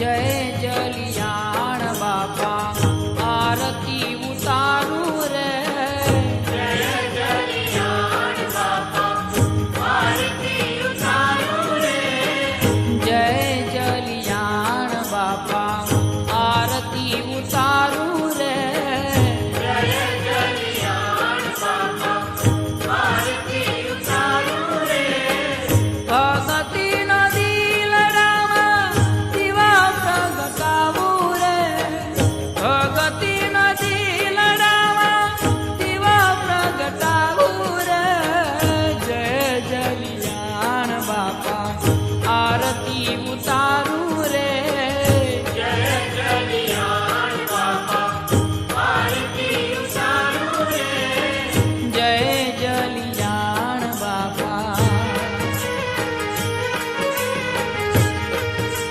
જય જલિયાણ બાપા આરતી ઉતારું રે. જય જલિયાણ બાપા આરતી ઉતાર